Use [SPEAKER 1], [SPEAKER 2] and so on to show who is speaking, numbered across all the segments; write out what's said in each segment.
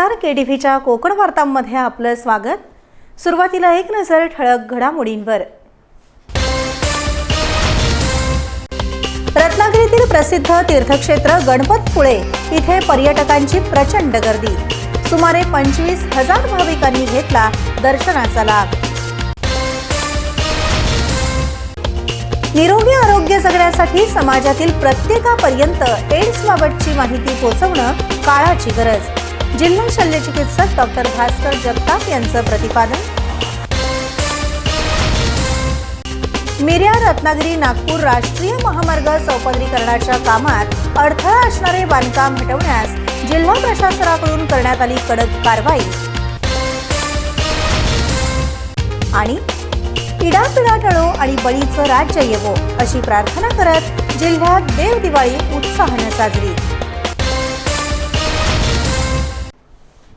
[SPEAKER 1] नमस्कार. के डी व्हीच्या कोकण वार्तांमध्ये आपलं स्वागत. सुरुवातीला एक नजर ठळक घडामोडींवर. रत्नागिरीतील प्रसिद्ध तीर्थक्षेत्र गणपतपुळे इथे पर्यटकांची प्रचंड गर्दी. सुमारे पंचवीस हजार भाविकांनी घेतला दर्शनाचा लाभ. निरोगी आरोग्य जगण्यासाठी समाजातील प्रत्येकापर्यंत एड्सबाबतची माहिती पोहोचवणं काळाची गरज. जिल्हा शल्यचिकित्सक डॉक्टर भास्कर जगताप यांचं प्रतिपादन. मिर्या रत्नागिरी नागपूर राष्ट्रीय महामार्ग चौपदरीकरणाच्या कामात अडथळा असणारे बांधकाम हटवण्यास जिल्हा प्रशासनाकडून करण्यात आली कडक कारवाई. आणि इडापिडा टळो आणि बळीचं राज्य येवो अशी प्रार्थना करत जिल्ह्यात देव दिवाळी उत्साहानं साजरी.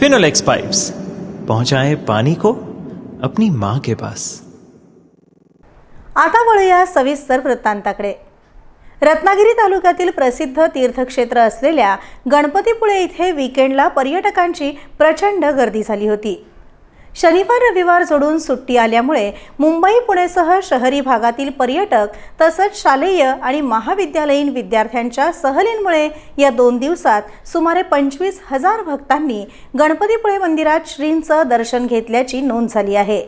[SPEAKER 2] फिनोलेक्स पाइप्स पहुंचाए पानी को अपनी माँ के पास।
[SPEAKER 1] आता वळूया सविस्तर वृत्तांताकडे. रत्नागिरी तालुक्यातील प्रसिद्ध तीर्थक्षेत्र असलेल्या गणपतीपुळे इथे विकेंडला पर्यटकांची प्रचंड गर्दी झाली होती. शनिवार रविवार जोडून सुट्टी आल्यामुळे मुंबई पुणेसह शहरी भागातील पर्यटक तसंच शालेय आणि महाविद्यालयीन विद्यार्थ्यांच्या सहलींमुळे या दोन दिवसात सुमारे पंचवीस हजार भक्तांनी गणपतीपुळे मंदिरात श्रींचं दर्शन घेतल्याची नोंद झाली आहे.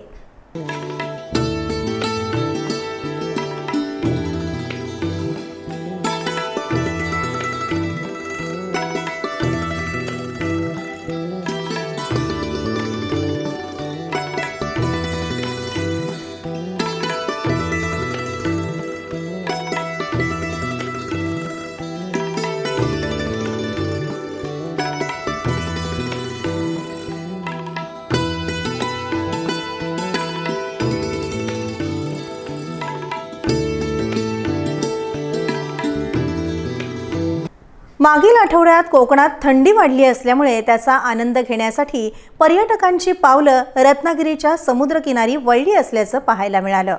[SPEAKER 1] मागील आठवड्यात कोकणात थंडी वाढली असल्यामुळे त्याचा आनंद घेण्यासाठी पर्यटकांची पावलं रत्नागिरीच्या समुद्रकिनारी वळली असल्याचं पाहायला मिळालं.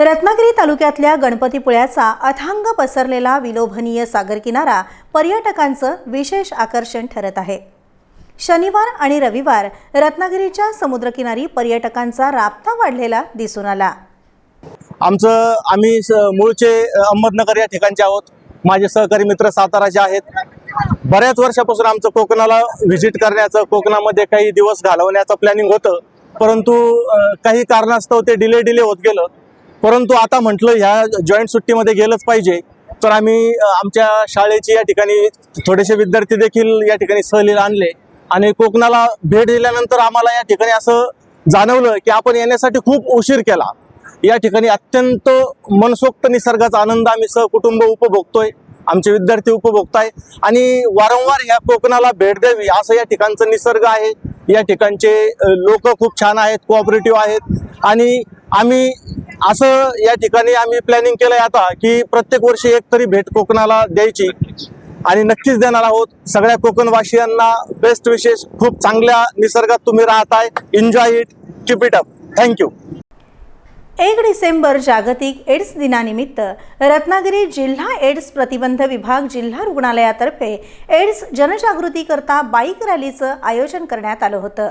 [SPEAKER 1] रत्नागिरी तालुक्यातल्या गणपतीपुळ्याचा अथांग पसरलेला विलोभनीय सागर किनारा पर्यटकांचं विशेष आकर्षण ठरत आहे. शनिवार आणि रविवार रत्नागिरीच्या समुद्रकिनारी पर्यटकांचा राबता वाढलेला दिसून आला.
[SPEAKER 3] आमचं आम्ही स- मूळचे अहमदनगर या ठिकाणचे आहोत. माझे सहकारी मित्र साताराचे आहेत बऱ्याच वर्षापासून आमचं कोकणाला व्हिजिट करण्याचं कोकणामध्ये काही दिवस घालवण्याचं प्लॅनिंग होतं. परंतु काही कारणास्तव ते डिले डिले होत गेलं. परंतु आता म्हटलं ह्या जॉईंट सुट्टीमध्ये गेलंच पाहिजे. तर आम्ही आमच्या शाळेची या ठिकाणी थोडेसे विद्यार्थी देखील या ठिकाणी सहलीला आणले. आणि कोकणाला भेट दिल्यानंतर आम्हाला या ठिकाणी असं जाणवलं की आपण येण्यासाठी खूप उशीर केला. या ठिकाणी अत्यंत मनसोक्त निसर्गाचा आनंद आम्ही सहकुटुंब उपभोगतोय आमचे विद्यार्थी उपभोगताय. आणि वारंवार या कोकणाला भेट द्यावी असं या ठिकाणचं निसर्ग आहे. या ठिकाणचे लोक खूप छान आहेत कोऑपरेटिव्ह आहेत. आणि आम्ही असं या ठिकाणी आम्ही प्लॅनिंग केलंय आता की प्रत्येक वर्षी एक तरी भेट कोकणाला द्यायची. आणि नक्कीच देणार आहोत. सगळ्या कोकणवासियांना बेस्ट विशेष खूप चांगल्या निसर्गात तुम्ही राहताय. Enjoy it keep it up thank you
[SPEAKER 1] एक डिसेंबर जागतिक एड्स दिनानिमित्त रत्नागिरी जिल्हा एड्स प्रतिबंध विभाग जिल्हा रुग्णालयातर्फे एड्स जनजागृतीकरता बाईक रॅलीचं आयोजन करण्यात आलं होतं.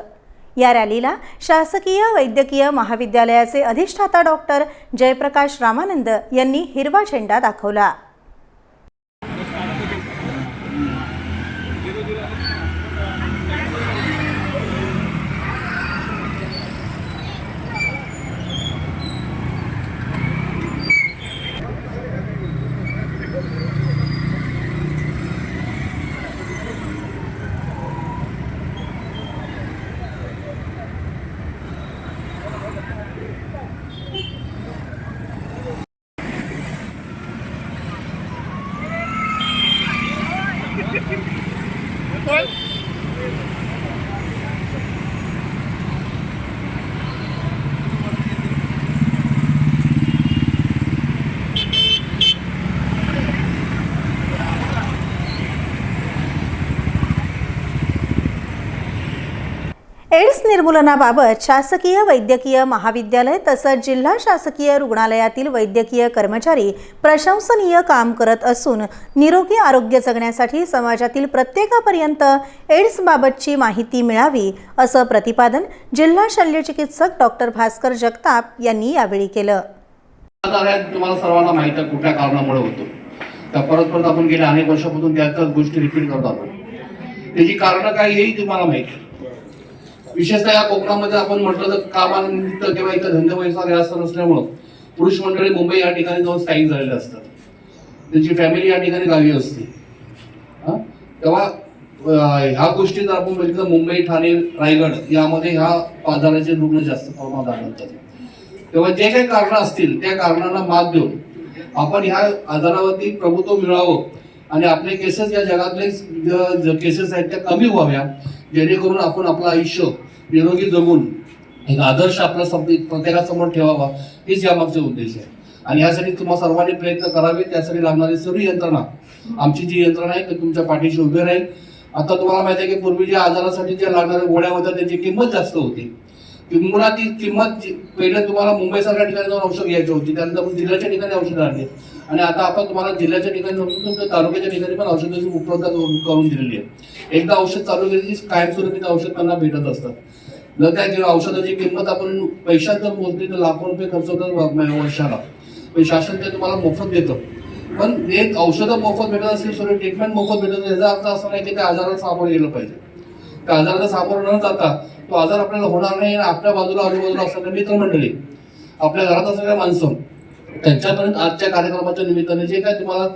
[SPEAKER 1] या रॅलीला शासकीय वैद्यकीय महाविद्यालयाचे अधिष्ठाता डॉक्टर जयप्रकाश रामानंद यांनी हिरवा झेंडा दाखवला. एड्स निर्मूलनाबाबत शासकीय वैद्यकीय महाविद्यालय तसंच जिल्हा शासकीय रुग्णालयातील वैद्यकीय कर्मचारी प्रशंसनीय काम करत असून निरोगी आरोग्य जगण्यासाठी समाजातील प्रत्येकापर्यंत एड्सबाबतची माहिती मिळावी असं प्रतिपादन जिल्हा शल्यचिकित्सक डॉक्टर भास्कर जगताप यांनी यावेळी केलं.
[SPEAKER 4] तुम्हाला सर्वांना माहीत आहे कुठल्या कारणामुळे होतो. त्या परत परत आपण गेल्या अनेक वर्षापासून त्याच्याच गोष्टी रिपीट करत आहोत त्याची कारणं काय हेही तुम्हाला माहिती आहे. विशेषतः या कोकणामध्ये आपण म्हटलं तर कामानिमित्त किंवा इथं धंदे म्हणजे व्यवसाय जास्त नसल्यामुळं पुरुष मंडळी मुंबई या ठिकाणी जाऊन स्थायिक झालेले असतात. त्यांची फॅमिली या ठिकाणी गावी असते. तेव्हा ह्या गोष्टी जर आपण बघितलं मुंबई ठाणे रायगड यामध्ये ह्या आजाराचे रुग्ण जास्त प्रमाणात आढळतात. तेव्हा जे काही कारण असतील त्या कारणांना मात देऊन आपण ह्या आजारावरती प्रभुत्व मिळावं आणि आपले केसेस या जगातले केसेस आहेत त्या कमी व्हाव्या जेणेकरून आपण आपलं आयुष्य निरोगी जगून एक आदर्श आपला सम- प्रत्येकासमोर ठेवावा हेच यामागचा उद्देश आहे. आणि यासाठी तुम्हा सर्वांनी प्रयत्न करावे त्यासाठी लागणारी सर्व यंत्रणा आमची जी यंत्रणा आहे ती तुमच्या पाठीशी उभी राहील. आता तुम्हाला माहिती आहे की पूर्वी ज्या आजारासाठी ज्या लागणाऱ्या गोळ्या होत्या त्याची किंमत जास्त होती. किंमत ती किंमत पहिले तुम्हाला मुंबईसारख्या ठिकाणी जाऊन औषध घ्यायची होती त्यानंतर जिल्ह्याच्या ठिकाणी औषधं आणली. आणि आता आपण तुम्हाला जिल्ह्याच्या ठिकाणी तुमच्या तालुक्याच्या ठिकाणी पण औषधाची उपलब्धता करून करून दिलेली आहे. एकदा औषध चालू केली की कायमस्वरूपी औषध त्यांना भेटत असतात. जर काय किंवा औषधाची किंमत आपण पैशात जर मोजली तर लाखो रुपये खर्च होतात वर्षाला पण शासन ते तुम्हाला मोफत देतं. पण एक औषधं मोफत भेटत असतील सगळं ट्रीटमेंट मोफत भेटत याचा अर्थ असा नाही की त्या आजाराला सामोरं गेलं पाहिजे. त्या आजाराला सामोरं न जाता तो आजार आपल्याला होणार नाही आणि आपल्या बाजूला आजूबाजूला असणारे मित्रमंडळी आपल्या घरात असणाऱ्या माणसं त्यांच्यापर्यंत आजच्या कार्यक्रमाच्या निमित्ताने जे काय तुम्हाला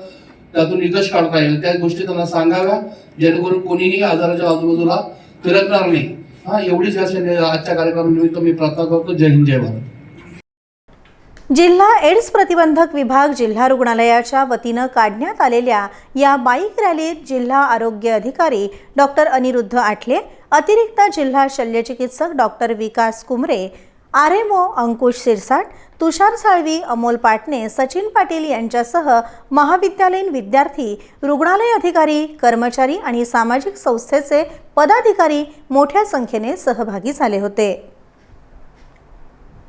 [SPEAKER 4] त्यातून निकष काढता येईल त्या गोष्टी त्यांना सांगाव्या जेणेकरून कोणीही आजाराच्या आजूबाजूला फिरकणार नाही. हा एवढीच आजच्या कार्यक्रमानिमित्त मी प्रार्थना करतो. जय हिंद जय भारत.
[SPEAKER 1] जिल्हा एड्स प्रतिबंधक विभाग जिल्हा रुग्णालयाच्या वतीनं काढण्यात आलेल्या या बाईक रॅलीत जिल्हा आरोग्य अधिकारी डॉक्टर अनिरुद्ध आठले अतिरिक्त जिल्हा शल्यचिकित्सक doctor Vikas Kumre R M O Ankush Sirsat Tushar Salvi Amol Patne Sachin Patil यांच्यासह महाविद्यालयीन विद्यार्थी रुग्णालय अधिकारी कर्मचारी आणि सामाजिक संस्थेचे पदाधिकारी मोठ्या संख्येने सहभागी झाले होते.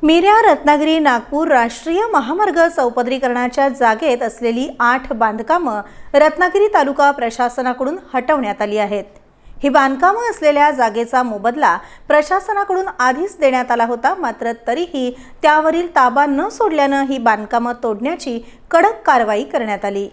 [SPEAKER 1] मिऱ्या रत्नागिरी नागपूर राष्ट्रीय महामार्ग चौपदरीकरणाच्या जागेत असलेली आठ बांधकामं रत्नागिरी तालुका प्रशासनाकडून हटवण्यात आली आहेत. ही बांधकामं असलेल्या जागेचा मोबदला प्रशासनाकडून आधीच देण्यात आला होता मात्र तरीही त्यावरील ताबा न सोडल्यानं ही बांधकामं तोडण्याची कडक कारवाई करण्यात आली.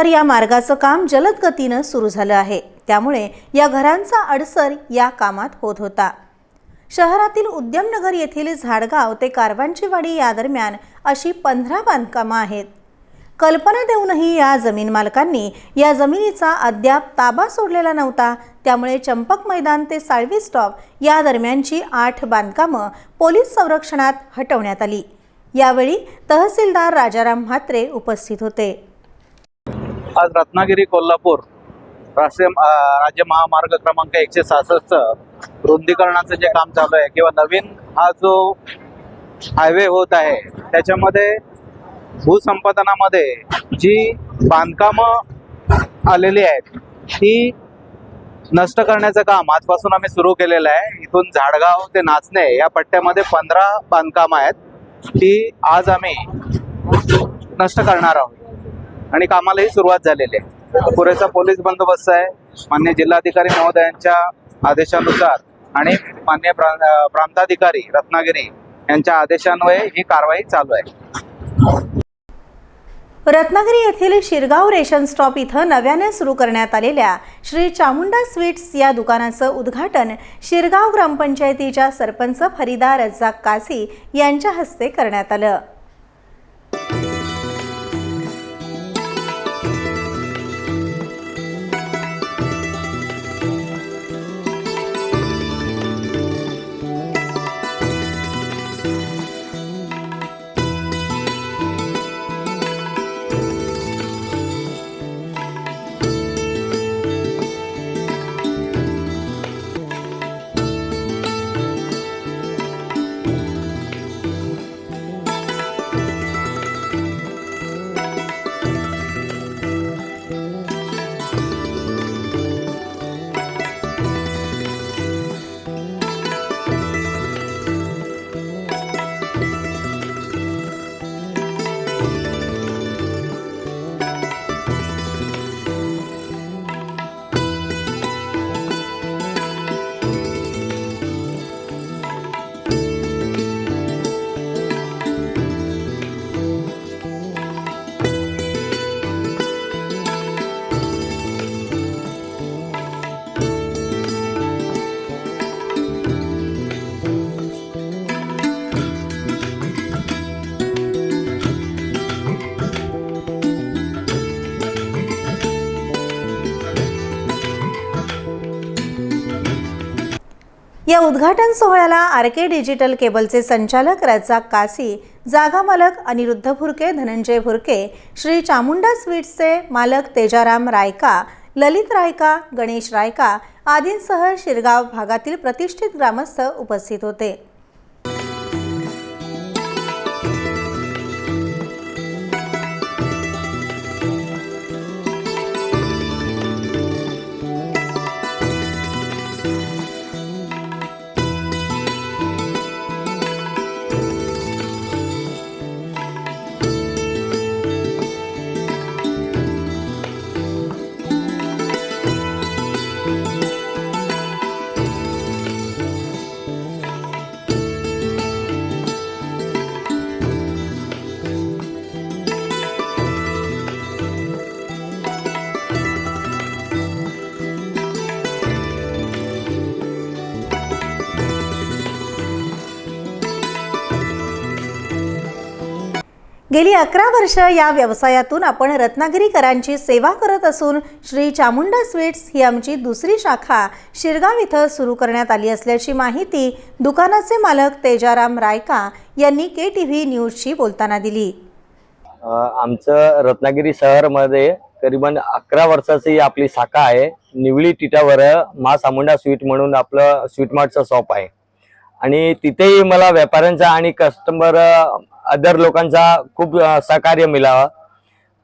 [SPEAKER 1] तर या मार्गाचं काम जलद गतीनं सुरू झालं आहे. त्यामुळे या घरांचा अडसर या कामात होत होता. शहरातील उद्यमनगर येथील झाडगाव ते कारवांचीवाडी या दरम्यान अशी पंधरा बांधकामं आहेत. कल्पना देऊनही या जमीन मालकांनी या जमिनीचा अद्याप ताबा सोडलेला नव्हता. त्यामुळे चंपक मैदान ते साळवी स्टॉप या दरम्यानची आठ बांधकामं पोलीस संरक्षणात हटवण्यात आली. यावेळी तहसीलदार राजाराम म्हात्रे उपस्थित होते.
[SPEAKER 5] आज रत्नागिरी कोल्हापूर राष्ट्रीय राज्य महामार्ग क्रमांक एकशे सहासष्ट रुंदीकरणाचं जे काम चालू आहे किंवा नवीन हा जो हायवे होत आहे त्याच्यामध्ये भूसंपादनामध्ये जी बांधकामं आलेली आहेत ती नष्ट करण्याचं काम आजपासून आम्ही सुरू केलेलं आहे. इथून झाडगाव ते नाचणे या पट्ट्यामध्ये पंधरा बांधकामं आहेत ती आज आम्ही नष्ट करणार आहोत. आणि कामालाही सुरुवात झालेली आहे. पुरेसा पोलीस बंदोबस्त आहे. मान्य जिल्हाधिकारी महोदयांच्या आदेशानुसार आणि मान्य प्रांताधिकारी रत्नागिरी यांच्या आदेशान्वये ही कारवाई चालू आहे.
[SPEAKER 1] रत्नागिरी येथील शिरगाव रेशन स्टॉप इथं नव्याने सुरू करण्यात आलेल्या श्री चामुंडा स्वीट्स या दुकानाचं उद्घाटन शिरगाव ग्रामपंचायतीच्या सरपंच फरीदा रज्जाक काझी यांच्या हस्ते करण्यात आलं. या उद्घाटन सोहळ्याला आर के डिजिटल केबलचे संचालक रजाक कासी जागा मालक अनिरुद्ध भुरके धनंजय भुरके श्री चामुंडा स्वीट्सचे मालक तेजाराम रायका ललित रायका गणेश रायका आदींसह शिरगाव भागातील प्रतिष्ठित ग्रामस्थ उपस्थित होते. गेली अकरा वर्ष या व्यवसायातून आपण रत्नागिरीकरांची सेवा करत असून श्री चामुंडा स्वीट्स ही आमची दुसरी शाखा शिरगाव इथं सुरू करण्यात आली असल्याची माहिती दुकानाचे मालक तेजाराम रायका यांनी के टी व्ही न्यूजशी बोलताना दिली.
[SPEAKER 6] आमचं रत्नागिरी शहरमध्ये करीबन अकरा वर्षाची आपली शाखा आहे. निवळी टिटावर मा चामुंडा स्वीट म्हणून आपलं स्वीट मार्टचं शॉप आहे. आणि तिथेही मला व्यापाऱ्यांचा आणि कस्टमर अदर लोकांचा खूप सहकार्य मिळावा.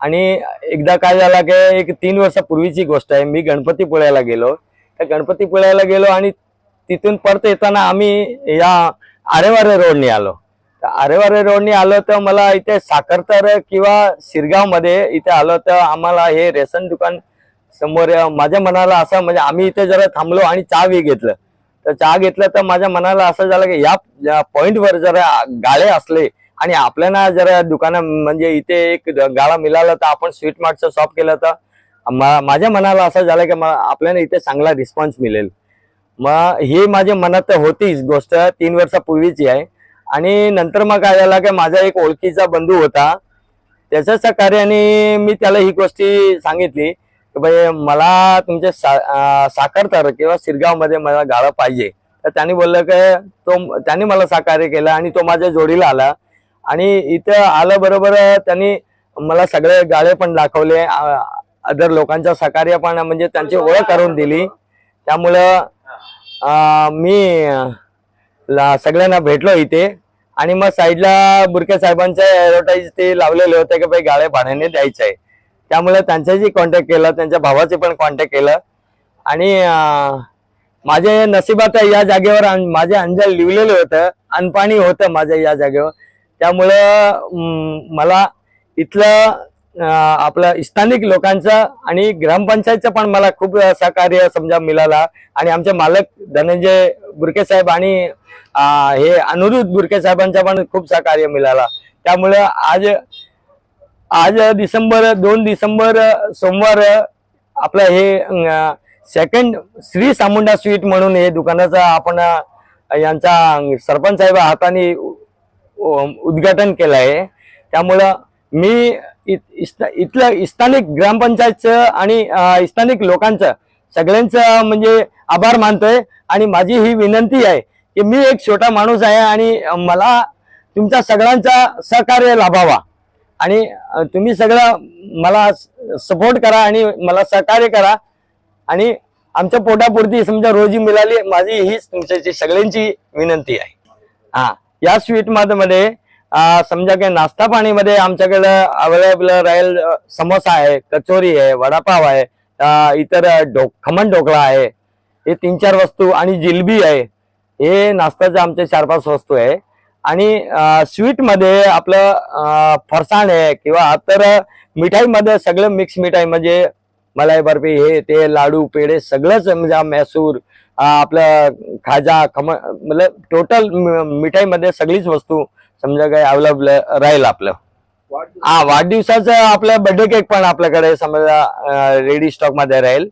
[SPEAKER 6] आणि एकदा काय झाला की एक तीन वर्षापूर्वीची गोष्ट आहे. मी गणपतीपुळ्याला गेलो. त्या गणपतीपुळ्याला गेलो आणि तिथून परत येताना आम्ही या आरेवारे रोडने आलो. तर आरेवारे रोडने आलो तर मला इथे साखरतर किंवा शिरगावमध्ये इथे आलो तर आम्हाला हे रेशन दुकान समोर माझ्या मनाला असं म्हणजे आम्ही इथे जरा थांबलो आणि चहा बी घेतलं. तर चहा घेतलं तर माझ्या मनाला असं झालं की या पॉईंटवर जरा गाळे असले आणि आपल्याला जर दुकानं म्हणजे इथे एक गाळा मिळाला तर आपण स्वीट मार्टचं शॉप केलं तर मा- माझ्या मनाला असं झालं की आपल्याला इथे चांगला रिस्पॉन्स मिळेल. मग ही माझ्या मनात होतीच गोष्ट तीन वर्षापूर्वीची आहे. आणि नंतर मग काय झालं की माझा एक ओळखीचा बंधू होता. त्याच्याच सहकार्याने मी त्याला ही गोष्टी सांगितली की भाई मला तुमच्या सा अं, साखर किंवा शिरगावमध्ये मला गाळा पाहिजे. तर त्यांनी बोललं की तो त्याने मला साकार्य केलं आणि तो माझ्या जोडीला आला. आणि इथं आलं बरोबर त्यांनी मला सगळे गाळे पण दाखवले अदर लोकांचं सहकार्य पण म्हणजे त्यांची ओळख करून दिली. त्यामुळं मी सगळ्यांना भेटलो इथे. आणि मग साईडला बुरके साहेबांचे ॲडव्हर्टाईज ते लावलेले होते की भाई गाळे भाड्याने द्यायचं. आहे त्यामुळे त्यांच्याशी कॉन्टॅक्ट केलं त्यांच्या भावाचे पण कॉन्टॅक्ट केलं. आणि माझे नशिबात या जागेवर माझे अंजल लिहिलेलं होतं अनपाणी होतं माझ्या या जागेवर. त्यामुळं मला इथलं आपलं स्थानिक लोकांचं आणि ग्रामपंचायतचं पण मला खूप सहकार्य समजा मिळाला. आणि आमचे मालक धनंजय बुरके साहेब आणि हे अनुरुद्ध बुरके साहेबांचा पण खूप सहकार्य मिळाला. त्यामुळे आज आज डिसेंबर दोन डिसेंबर सोमवार आपलं हे सेकंड श्री सामुंडा स्वीट म्हणून हे दुकानाचा आपण यांचा सरपंच साहेब हाताने उद्घाटन केलं आहे त्यामुळं मी इत- इथलं स्थानिक ग्रामपंचायतचं आणि स्थानिक लोकांचं सगळ्यांचं म्हणजे आभार मानतोय. आणि माझी ही विनंती आहे की मी एक छोटा माणूस आहे आणि मला तुमचा सगळ्यांचा सहकार्य लाभावा. आणि तुम्ही सगळं मला सपोर्ट करा आणि मला सहकार्य करा. आणि आमच्या पोटापुरती समजा रोजी मिळाली माझी हीच तुमच्याची सगळ्यांची विनंती आहे. हां. या स्वीटमध्ये समजा काही नाश्ता पाणीमध्ये आमच्याकडं अवेलेबल राहील समोसा आहे कचोरी आहे वडापाव आहे इतर ढो खमण ढोकळा आहे हे तीन चार वस्तू आणि जिलबी आहे हे नाश्त्याचे आमचे चार पाच वस्तू आहे. आणि स्वीटमध्ये आपलं फरसाण आहे किंवा तर मिठाईमध्ये सगळं मिक्स मिठाई म्हणजे मलाई बर्फी हे ते लाडू पेढे सगळंच म्हणजे मैसूर आपलं खाजा खम मतलब टोटल मिठाईमध्ये सगळीच वस्तू समजा काही अवेलेबल राहील आपलं. हा वाढदिवसाचं आपलं बर्थडे केक पण आपल्याकडे समजा रेडी स्टॉकमध्ये राहील.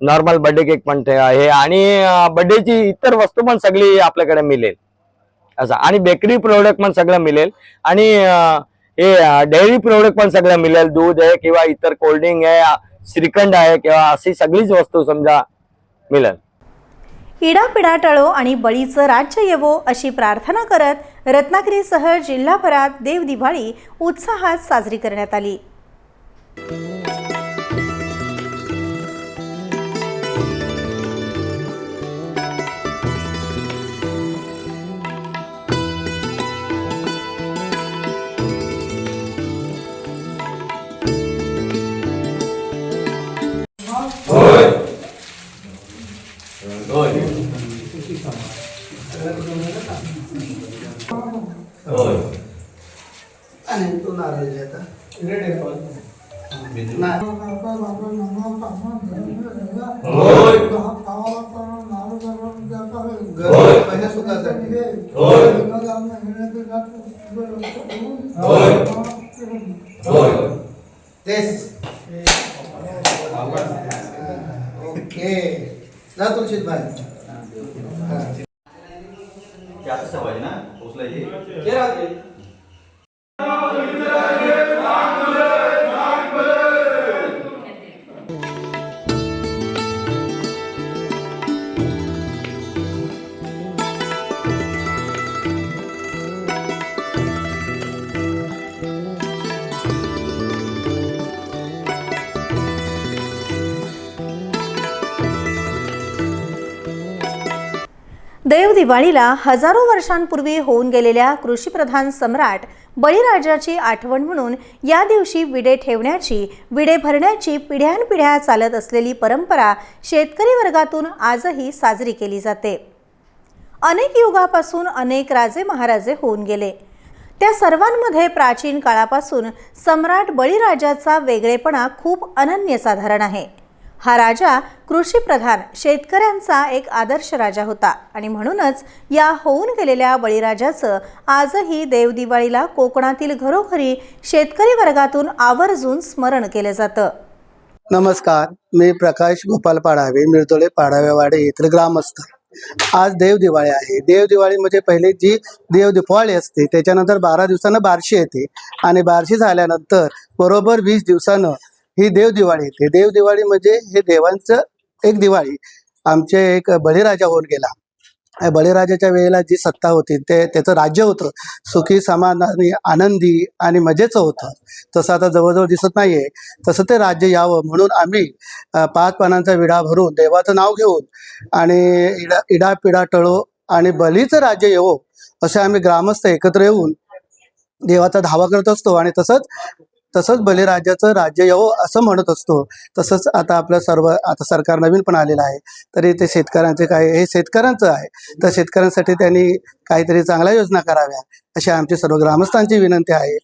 [SPEAKER 6] नॉर्मल बर्थडे केक पण ते आहे आणि बर्थडेची इतर वस्तू पण सगळी आपल्याकडे मिळेल. असं आणि बेकरी प्रोडक्ट पण सगळं मिळेल. आणि हे डेअरी प्रोडक्ट पण सगळं मिळेल. दूध आहे किंवा इतर कोल्ड्रिंक आहे श्रीखंड आहे किंवा अशी सगळीच वस्तू समजा मिळेल.
[SPEAKER 1] इडापिडा टळो आणि बळीचं राज्य येवो अशी प्रार्थना करत रत्नागिरीसह जिल्हाभरात देव दिवाळी उत्साहात साजरी करण्यात आली.
[SPEAKER 7] आणि तो नारळ आता घर माझ्या तेच ओके. जा तुळशीत बाहेर ते सवय ना उचलायची.
[SPEAKER 1] देव दिवाळीला हजारो वर्षांपूर्वी होऊन गेलेल्या कृषीप्रधान सम्राट बळीराजाची आठवण म्हणून या दिवशी विडे ठेवण्याची विडे भरण्याची पिढ्यानपिढ्या चालत असलेली परंपरा शेतकरी वर्गातून आजही साजरी केली जाते. अनेक युगापासून अनेक राजे महाराजे होऊन गेले. त्या सर्वांमध्ये प्राचीन काळापासून सम्राट बळीराजाचा वेगळेपणा खूप अनन्यसाधारण आहे. हा राजा कृषीप्रधान शेतकऱ्यांचा एक आदर्श राजा होता. आणि म्हणूनच या होऊन गेलेल्या बळीराजाचं आजही देवदिवाळीला कोकणातील घरोघरी शेतकरी वर्गातून आवर्जून स्मरण केलं जातं.
[SPEAKER 7] नमस्कार मी प्रकाश गोपाल पाडावे मिरतोळे पाडावेवाडे येथील ग्रामस्थ. आज देव दिवाळी आहे. देव दिवाळी म्हणजे पहिले जी देवदिपाळी असते त्याच्यानंतर बारा दिवसानं बारशी येते. आणि बारशी झाल्यानंतर बरोबर वीस दिवसानं ही देव दिवाळी. येते देव दिवाळी म्हणजे हे देवांचं एक दिवाळी. आमचे एक बळीराजा होऊन गेला. बळीराजाच्या वेळेला जी सत्ता होती ते त्याचं राज्य होतं. सुखी समाधानी आनंदी आणि मजेचं होतं. तसं आता जवळजवळ दिसत नाहीये. तसं ते राज्य यावं म्हणून आम्ही पाच पानांचा विडा भरून देवाचं नाव घेऊन आणि इडा इडा पिडा टळो आणि बलीचं राज्य येवो असे आम्ही ग्रामस्थ एकत्र येऊन देवाचा धावा करत असतो. आणि तसंच तसंच बलिराज्याचं राज्य येवो असं म्हणत असतो. तसंच आता आपलं सर्व आता सरकार नवीन पण आलेलं आहे. तरी ते शेतकऱ्यांचे काय हे शेतकऱ्यांचं आहे. तर शेतकऱ्यांसाठी त्यांनी काहीतरी चांगल्या योजना कराव्या अशी आमची सर्व ग्रामस्थांची विनंती आहे.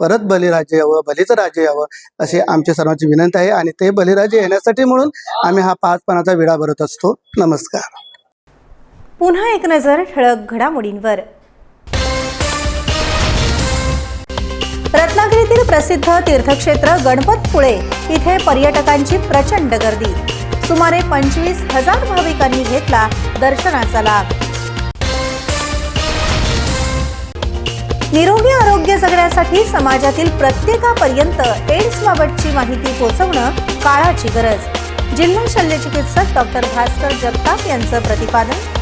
[SPEAKER 7] परत बलिराज्य यावं बलीचं राज्य यावं अशी आमची सर्वांची विनंती आहे. आणि ते बलिराज्य येण्यासाठी म्हणून आम्ही हा पाच पानाचा विडा भरत असतो. नमस्कार.
[SPEAKER 1] पुन्हा एक नजर ठळक घडामोडींवर. रत्नागिरीतील प्रसिद्ध तीर्थक्षेत्र गणपतपुळे इथे पर्यटकांची प्रचंड गर्दी. सुमारे पंचवीस हजार भाविकांनी घेतला दर्शनाचा लाभ. निरोगी आरोग्य जगण्यासाठी समाजातील प्रत्येकापर्यंत एड्सबाबतची माहिती पोहोचवणं काळाची गरज. जिल्हा शल्यचिकित्सक डॉक्टर भास्कर जगताप यांचं प्रतिपादन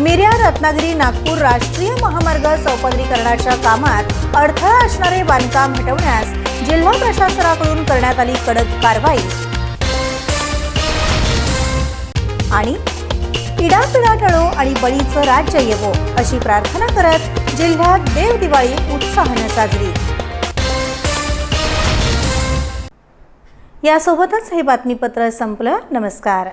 [SPEAKER 1] मिर्या रत्नागिरी नागपूर राष्ट्रीय महामार्ग चौपदरीकरणाच्या कामात अडथळा असणारे बांधकाम हटवण्यास जिल्हा प्रशासनाकडून करण्यात आली कडक कारवाई. आणि इडापिडा टळो आणि बळीचं राज्य येवो अशी प्रार्थना करत जिल्ह्यात देव दिवाळी उत्साहानं साजरी. यासोबतच हे बातमीपत्र संपलं. नमस्कार.